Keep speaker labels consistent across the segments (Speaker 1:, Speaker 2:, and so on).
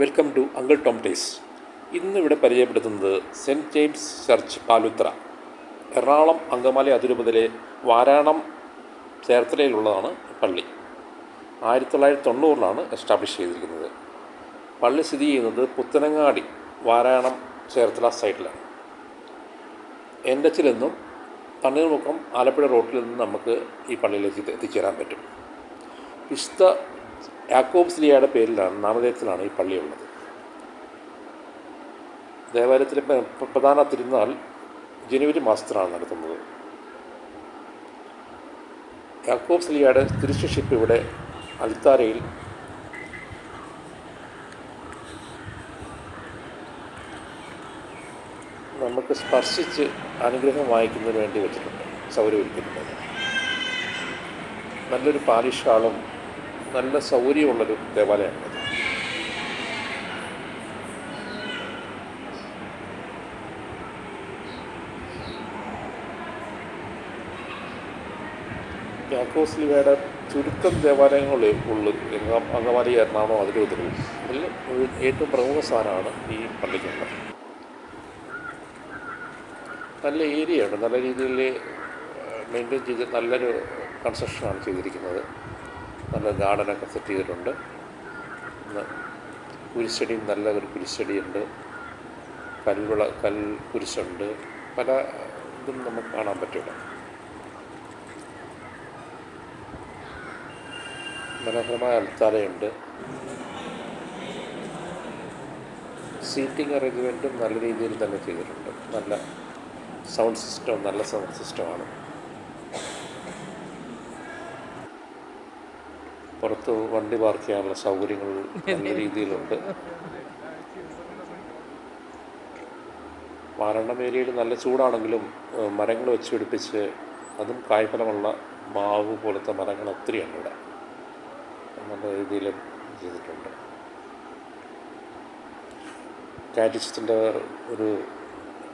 Speaker 1: Welcome to uncle Tom ടേസ്. ഇന്ന് ഇവിടെ പരിചയപ്പെടുത്തുന്നത് saint James church Paluthra. Ernakulam Angamaly അതിരൂപതയിലെ വാരാണം ചേർത്തലയിലുള്ളതാണ് പള്ളി. ആയിരത്തി തൊള്ളായിരത്തി തൊണ്ണൂറിലാണ് എസ്റ്റാബ്ലിഷ് ചെയ്തിരിക്കുന്നത്. പള്ളി സ്ഥിതി ചെയ്യുന്നത് പുത്തനങ്ങാടി വാരാണം ചേർത്തല സൈഡിലാണ്. എൻഡച്ചിൽ നിന്നും തണ്ണീർമുക്കം ആലപ്പുഴ റോട്ടിൽ നിന്നും നമുക്ക് ഈ പള്ളിയിലേക്ക് എത്തിച്ചേരാൻ പറ്റും. വിശുദ്ധ യാക്കോബ്സ് ലിയയുടെ പേരിലാണ് നാമധേയത്തിലാണ് ഈ പള്ളിയുള്ളത് ദേവാലയത്തിലെ പ്ര- പ്ര- പ്രധാന തിരുനാൾ ജനുവരി മാസത്തിലാണ് നടത്തുന്നത്. യാക്കോബ്സ്ലിയയുടെ തിരുശിഷിപ്പ് ഇവിടെ അൽത്താരയിൽ നമുക്ക് സ്പർശിച്ച് അനുഗ്രഹം വായിക്കുന്നതിന് വേണ്ടി വെച്ചിട്ടുണ്ട് സൗരവൽക്കരിക്കുന്നത് നല്ലൊരു പാലിഷ് ഹാളും നല്ല സൗകര്യമുള്ളൊരു ദേവാലയമാണ് യാക്കോസ്ലിവയുടെ ചുരുക്കം ദേവാലയങ്ങളേ ഉള്ളു. അങ്കമാലി എറണാകുളം അതിൽ ഒരു ഏറ്റവും പ്രമുഖ സ്ഥാനമാണ് ഈ പള്ളിക്കുള്ളത് നല്ല ഏരിയയാണ്. നല്ല രീതിയിൽ മെയിന്റെയിൻ ചെയ്ത് നല്ലൊരു കൺസ്ട്രക്ഷനാണ് ചെയ്തിരിക്കുന്നത്. നല്ല ഗാർഡനൊക്കെ സെറ്റ് ചെയ്തിട്ടുണ്ട്. കുരിശടിയും നല്ല ഒരു കുരിശടിയുണ്ട്. കൽവിള കൽ കുരിശുണ്ട്. പല ഇതും നമുക്ക് കാണാൻ പറ്റില്ല. മനോഹരമായ അൽത്താരയുണ്ട്. സീറ്റിംഗ് അറേഞ്ച്മെന്റും നല്ല രീതിയിൽ തന്നെ ചെയ്തിട്ടുണ്ട്. നല്ല സൗണ്ട് സിസ്റ്റം നല്ല സൗണ്ട് സിസ്റ്റമാണ്. പുറത്ത് വണ്ടി പാർക്ക് ചെയ്യാനുള്ള സൗകര്യങ്ങൾ നല്ല രീതിയിലുണ്ട്. വാരണം ഏരിയയിൽ നല്ല ചൂടാണെങ്കിലും മരങ്ങൾ വെച്ച് പിടിപ്പിച്ച് അതും കായ്ഫലമുള്ള മാവ് പോലത്തെ മരങ്ങൾ ഒത്തിരിയാണ് ഇവിടെ. നല്ല രീതിയിൽ ചെയ്തിട്ടുണ്ട്. കാറ്റിസത്തിന്റെ ഒരു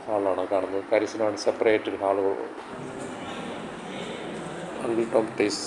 Speaker 1: ഹാളാണ് കാണുന്നത്. കാരിസിനാണ് സെപ്പറേറ്റ് ഒരു hall uncle Tom tastes